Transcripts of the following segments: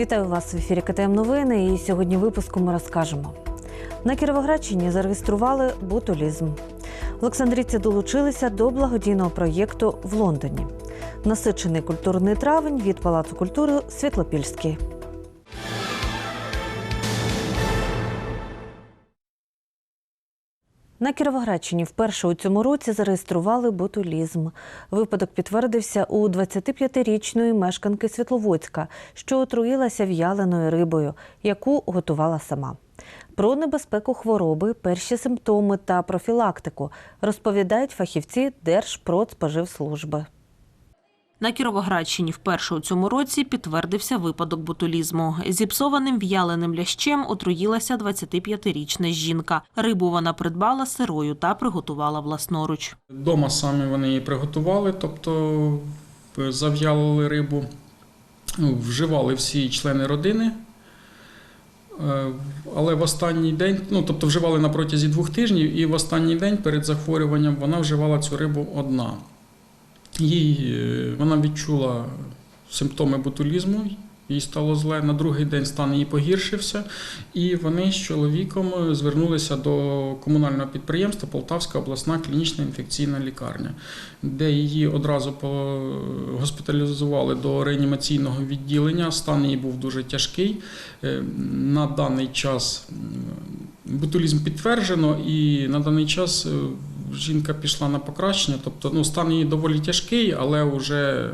Вітаю вас в ефірі КТМ Новини. І сьогодні випуску ми розкажемо. На Кіровоградщині зареєстрували ботулізм. Олександрійці долучилися до благодійного проєкту в Лондоні. Насичений культурний травень від Палацу культури Світлопільський. На Кіровоградщині вперше у цьому році зареєстрували ботулізм. Випадок підтвердився у 25-річної мешканки Світловодська, що отруїлася в'яленою рибою, яку готувала сама. Про небезпеку хвороби, перші симптоми та профілактику розповідають фахівці Держпродспоживслужби. На Кіровоградщині вперше у цьому році підтвердився випадок ботулізму. Зіпсованим в'яленим лящем отруїлася 25-річна жінка. Рибу вона придбала сирою та приготувала власноруч. Дома самі вони її приготували, тобто зав'ялили рибу, Ну, вживали всі члени родини. Е, Але в останній день, ну тобто вживали на протязі двох тижнів, і в останній день перед захворюванням вона вживала цю рибу одна. Їй, е, вона відчула симптоми ботулізму, їй стало зле. На другий день стан її погіршився, і вони з чоловіком звернулися до комунального підприємства Полтавська обласна клінічна інфекційна лікарня, де її одразу госпіталізували до реанімаційного відділення. Стан її був дуже тяжкий. Е, На даний час ботулізм підтверджено, і на даний час е, жінка пішла на покращення. Тобто ну, стан її доволі тяжкий, але вже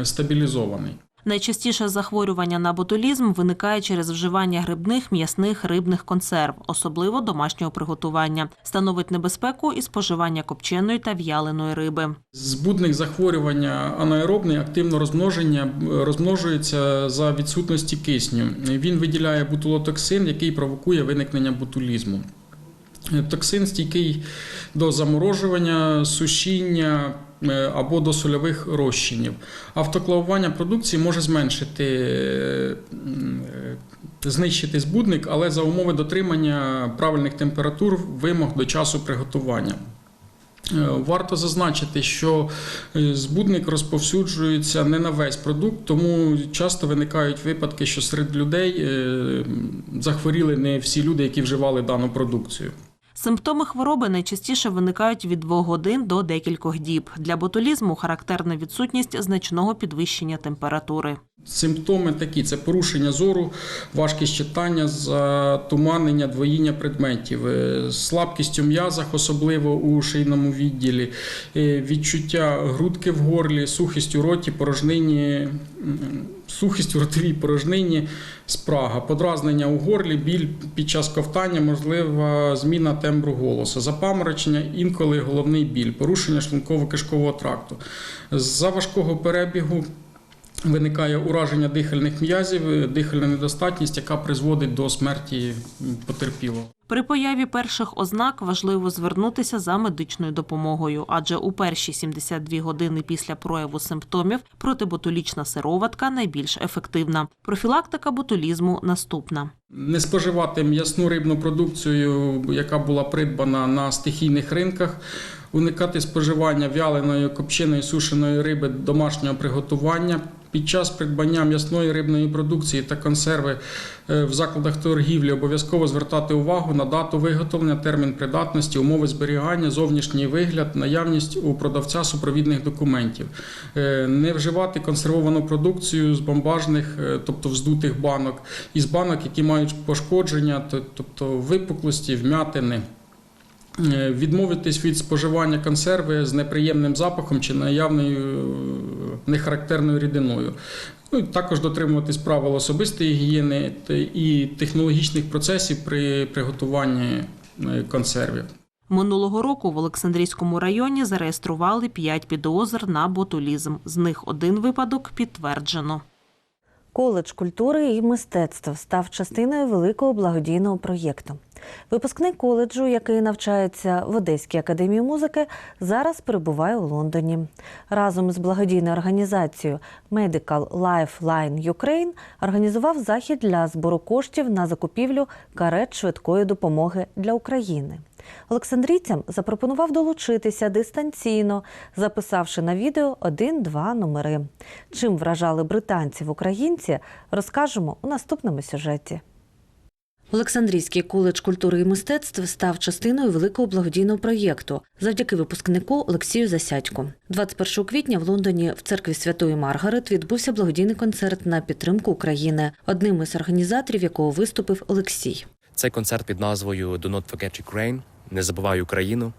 е, стабілізований. Найчастіше захворювання на ботулізм виникає через вживання грибних, м'ясних, рибних консерв, особливо домашнього приготування. Становить небезпеку і споживання копченої та в'яленої риби. Збудник захворювання анаеробний, активно розмноження е, розмножується за відсутності кисню. Він виділяє бутулотоксин, який провокує виникнення ботулізму. Токсин стійкий до заморожування, сушіння е, або до сольових розчинів. Автоклавування продукції може зменшити, е, знищити збудник, але за умови дотримання правильних температур вимог до часу приготування. Е, Варто зазначити, що збудник розповсюджується не на весь продукт, тому часто виникають випадки, що серед людей захворіли не всі люди, які вживали дану продукцію. Симптоми хвороби найчастіше виникають від 2 годин до декількох діб. Для ботулізму характерна відсутність значного підвищення температури. Симптоми такі: це порушення зору, важкість читання, затуманення, двоїння предметів, е, слабкість у м'язах, особливо у шийному відділі, е, відчуття грудки в горлі, сухість у роті, порожнині, сухість у ротовій порожнині, спрага, подразнення у горлі, біль під час ковтання, можлива зміна тембру голосу, запаморочення, інколи головний біль, порушення шлунково-кишкового тракту. За важкого перебігу Виникає ураження дихальних м'язів, дихальна недостатність, яка призводить до смерті потерпілого. При появі перших ознак важливо звернутися за медичною допомогою, адже у перші 72 години після прояву симптомів протиботулічна сироватка найбільш ефективна. Профілактика ботулізму наступна. Не споживати м'ясну рибну продукцію, яка була придбана на стихійних ринках, уникати споживання вяленої, копченої, сушеної риби домашнього приготування. Під час придбання м'ясної рибної продукції та консерви е, в закладах торгівлі обов'язково звертати увагу на дату виготовлення, термін придатності, умови зберігання, зовнішній вигляд, наявність у продавця супровідних документів. Е, Не вживати консервовану продукцію з бомбажних, е, тобто вздутих банок, із банок, які мають пошкодження, тобто випуклості, вмятини. Е, Відмовитись від споживання консерви з неприємним запахом чи наявною е, нехарактерною рідиною. Ну, і також дотримуватись правил особистої гігієни і технологічних процесів при приготуванні е, консервів. Минулого року в Олександрійському районі зареєстрували 5 підозр на ботулізм. З них один випадок підтверджено. Коледж культури і мистецтв став частиною великого благодійного проєкту. Випускник коледжу, який навчається в Одеській академії музики, зараз перебуває у Лондоні. Разом з благодійною організацією Medical Lifeline Ukraine організував захід для збору коштів на закупівлю карет швидкої допомоги для України. Олександрійцям запропонував долучитися дистанційно, записавши на відео один-два номери. Чим вражали британців українці, розкажемо у наступному сюжеті. Олександрійський коледж культури і мистецтв став частиною великого благодійного проєкту завдяки випускнику Олексію Засядьку. 21 квітня в Лондоні в церкві Святої Маргарет відбувся благодійний концерт на підтримку України, одним із організаторів якого виступив Олексій. Цей концерт під назвою «Do not forget Ukraine» Не забувай Україну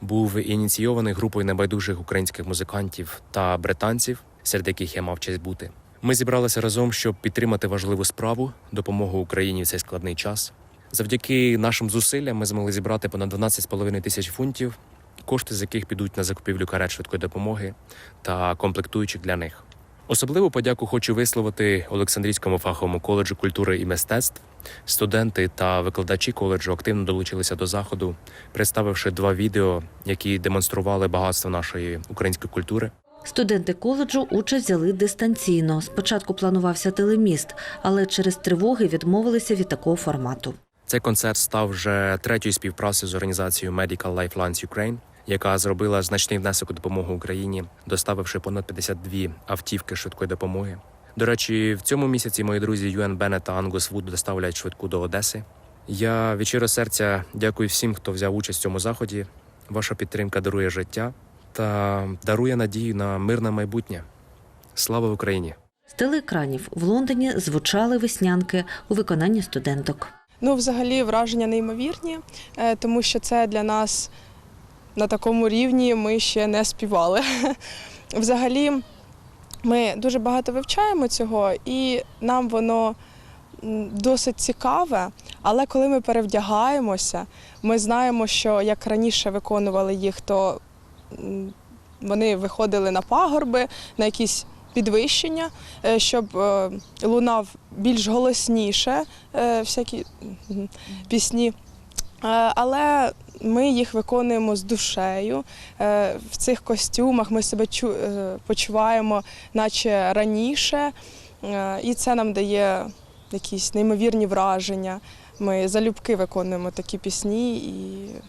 був ініційований групою небайдужих українських музикантів та британців, серед яких я мав честь бути. Ми зібралися разом, щоб підтримати важливу справу допомогу Україні в цей складний час. Завдяки нашим зусиллям ми змогли зібрати понад 12,5 тисяч фунтів, кошти з яких підуть на закупівлю карет швидкої допомоги та комплектуючих для них. Особливу подяку хочу висловити Олександрійському фаховому коледжу культури і мистецтв. Студенти та викладачі коледжу активно долучилися до заходу, представивши два відео, які демонстрували багатство нашої української культури. Студенти коледжу участь взяли дистанційно. Спочатку планувався телеміст, але через тривоги відмовилися від такого формату. Цей концерт став вже третьою співпрацею з організацією Medical Lifelines Ukraine, яка зробила значний внесок у допомогу Україні, доставивши понад 52 автівки швидкої допомоги. До речі, в цьому місяці мої друзі Юен Беннет та Ангус Вуд доставлять швидку до Одеси. Я від щирого серця дякую всім, хто взяв участь в цьому заході. Ваша підтримка дарує життя та дарує надію на мирне майбутнє. Слава Україні! З телеекранів в Лондоні звучали веснянки у виконанні студенток. Ну, взагалі, враження неймовірні, е, тому що це для нас на такому рівні ми ще не співали. Взагалі, ми дуже багато вивчаємо цього, і нам воно досить цікаве. Але коли ми перевдягаємося, ми знаємо, що як раніше виконували їх, то вони виходили на пагорби, на якісь підвищення, е, щоб е, лунав більш голосніше е, всякі пісні. Але ми їх виконуємо з душею. В цих костюмах ми себе чу- почуваємо, наче раніше, і це нам дає якісь неймовірні враження. Ми залюбки виконуємо такі пісні.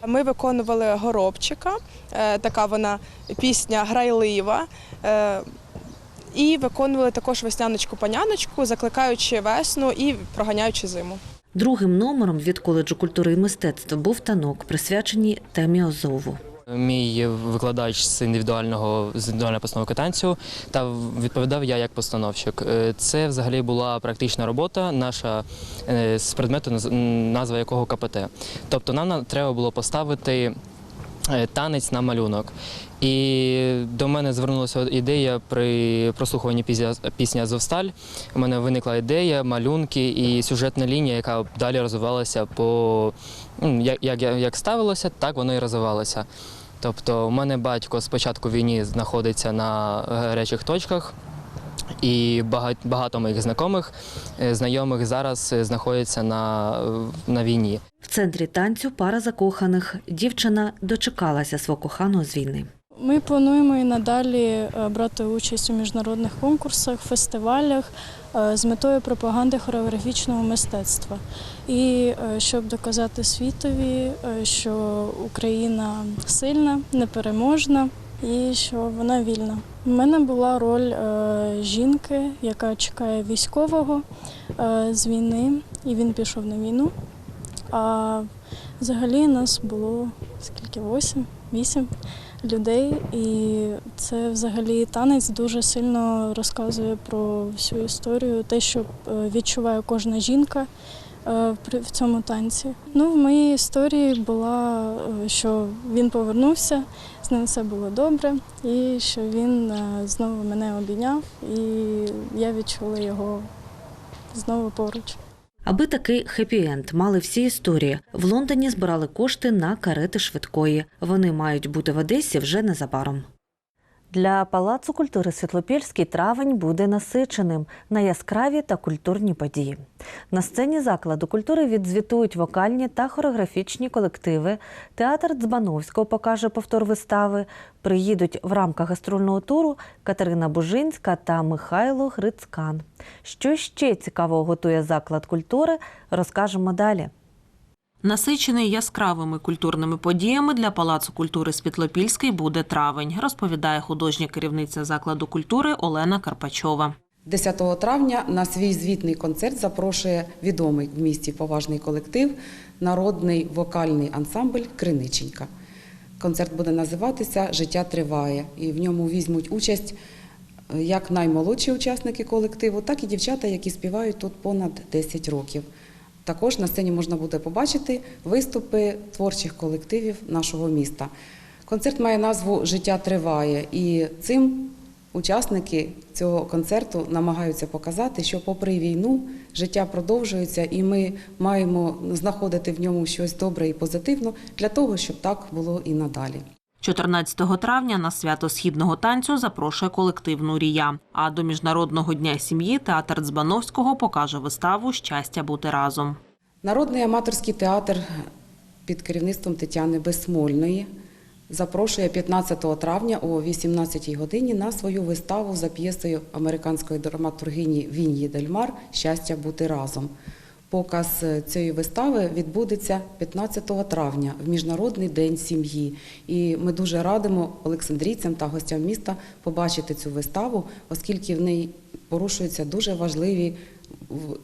Ми виконували горобчика, е, така вона пісня грайлива. Е, І виконували також весняночку паняночку, закликаючи весну і проганяючи зиму. Другим номером від коледжу культури і мистецтва був танок, присвячений темі Азову. Мій викладач з індивідуального з індивідуальної постановки танцю та відповідав я як постановщик. Е, Це взагалі була практична робота, наша е, з предмету, назва якого КПТ. Тобто нам треба було поставити е, танець на малюнок. І до мене звернулася ідея при прослухуванні пісня, Азовсталь. У мене виникла ідея, малюнки і сюжетна лінія, яка далі розвивалася по ну, як, як, як ставилося, так воно і розвивалося. Тобто, у мене батько з початку війни знаходиться на гарячих точках, і багато, моїх знайомих, е, знайомих зараз е, знаходяться на, е, на війні. В центрі танцю пара закоханих. Дівчина дочекалася свого коханого з війни. Ми плануємо і надалі е, брати участь у міжнародних конкурсах, фестивалях е, з метою пропаганди хореографічного мистецтва. І е, щоб доказати світові, що Україна сильна, непереможна і що вона вільна. У мене була роль жінки, яка чекає військового з війни, і він пішов на війну. А взагалі нас було скільки? Вісім людей, і це взагалі танець дуже сильно розказує про всю історію, те, що е, відчуває кожна жінка е, в цьому танці. Ну, в моїй історії була, е, що він повернувся, з ним все було добре, і що він знову мене обійняв, і я відчула його знову поруч. Аби такий хеппі-енд мали всі історії. В Лондоні збирали кошти на карети швидкої. Вони мають бути в Одесі вже незабаром. Для Палацу культури Світлопільський травень буде насиченим на яскраві та культурні події. На сцені закладу культури відзвітують вокальні та хореографічні колективи. Театр Дзбановського покаже повтор вистави. Приїдуть в рамках гастрольного туру Катерина Бужинська та Михайло Грицкан. Що ще цікавого готує заклад культури, розкажемо далі. Насичений яскравими культурними подіями для Палацу культури Світлопільський буде травень, розповідає художня керівниця закладу культури Олена Карпачова. 10 травня на свій звітний концерт запрошує відомий в місті поважний колектив Народний вокальний ансамбль Криниченька. Концерт буде називатися Життя триває, і в ньому візьмуть участь е, як наймолодші учасники колективу, так і дівчата, які співають тут понад 10 років. Також на сцені можна буде побачити виступи творчих колективів нашого міста. Концерт має назву Життя триває, і цим учасники цього концерту намагаються показати, що попри війну життя продовжується, і ми маємо знаходити в ньому щось добре і позитивне для того, щоб так було і надалі. 14 травня на свято східного танцю запрошує колектив Нурія. А до Міжнародного дня сім'ї театр Дзбановського покаже виставу Щастя бути разом. Народний аматорський театр під керівництвом Тетяни Безсмольної запрошує 15 травня о 18 годині на свою виставу за п'єсою американської драматургині Він'ї Дельмар Щастя бути разом. Показ е, цієї вистави відбудеться 15 травня в Міжнародний день сім'ї. І ми дуже радимо олександрійцям та гостям міста побачити цю виставу, оскільки в неї порушуються дуже важливі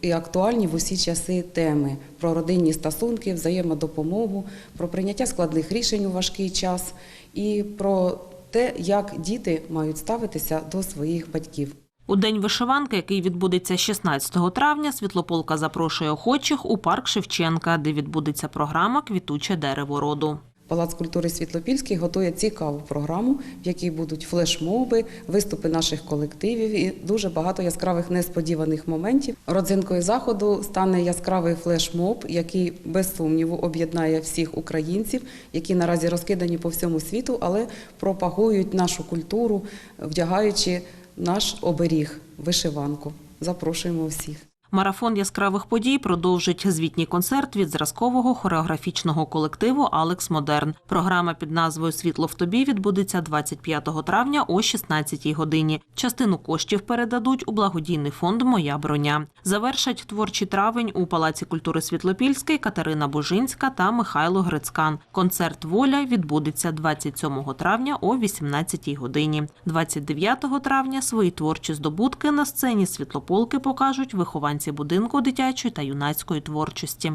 і актуальні в усі часи теми про родинні стосунки, взаємодопомогу, про прийняття складних рішень у важкий час і про те, як діти мають ставитися до своїх батьків. У день вишиванки, який відбудеться 16 травня, світлополка запрошує охочих у парк Шевченка, де відбудеться програма Квітуче дерево роду. Палац культури Світлопільський готує цікаву програму, в якій будуть флешмоби, виступи наших колективів і дуже багато яскравих несподіваних моментів. Родзинкою заходу стане яскравий флешмоб, який без сумніву об'єднає всіх українців, які наразі розкидані по всьому світу, але пропагують нашу культуру, вдягаючи наш оберіг вишиванку. Запрошуємо всіх. Марафон яскравих подій продовжить звітній концерт від зразкового хореографічного колективу Алекс Модерн. Програма під назвою Світло в тобі відбудеться 25 травня о 16 годині. Частину коштів передадуть у благодійний фонд Моя броня. Завершать творчий травень у Палаці культури Світлопільський Катерина Бужинська та Михайло Грицкан. Концерт Воля відбудеться 27 травня о 18 годині. 29 травня свої творчі здобутки на сцені світлополки покажуть вихованці будинку дитячої та юнацької творчості.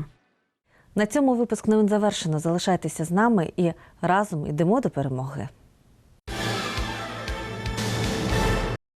На цьому випуск новин завершено. Залишайтеся з нами і разом йдемо до перемоги.